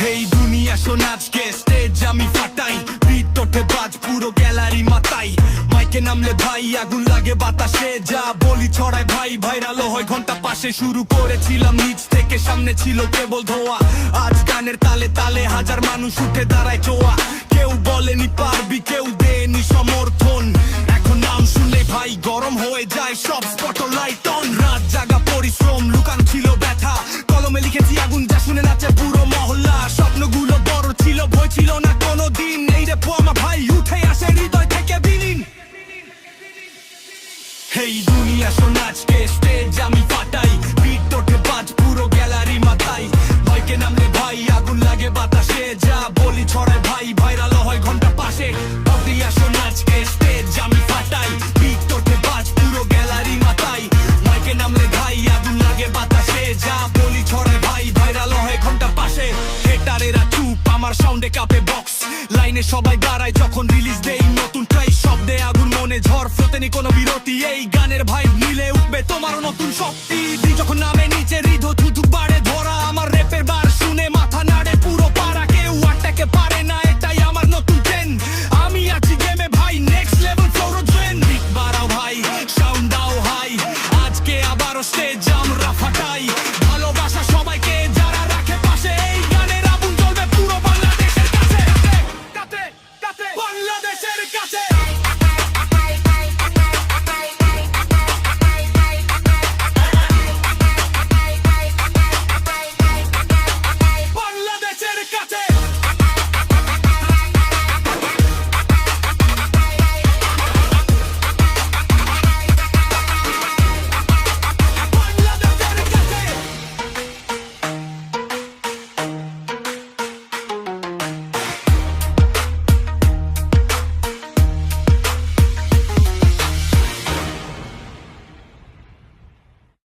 আসুন আজকে স্টেজ আমি ফাটাই। বিট ওঠে বাজ, পুরো গ্যালারি মাতাই। মাইকে নামলে ভাই, আগুন লাগে বাতাসে। যা বলি ছড়ায় ভাই ভাইরালো হয় ঘণ্টা পাশে। শুরু করেছিলাম নিচ থেকে, সামনে ছিল কেবল ধোয়া। আজ গানের তালে তালে হাজার মানুষ উঠে দাঁড়ায় চোয়া। কেউ বলেনি পারবি, কেউ দেনি সমর্থন ছিল না কোনো দিন এই রে পোয়ামা ভাই উঠে আসে হৃদয় থেকে বিলীন। এই দুনিয়া শোন, আজকে স্টেজ আমি ফাটাই। আমার সাউন্ডে কাপে বক্স লাইনে সবাই দাঁড়ায় যখন রিলিজ দেই নতুন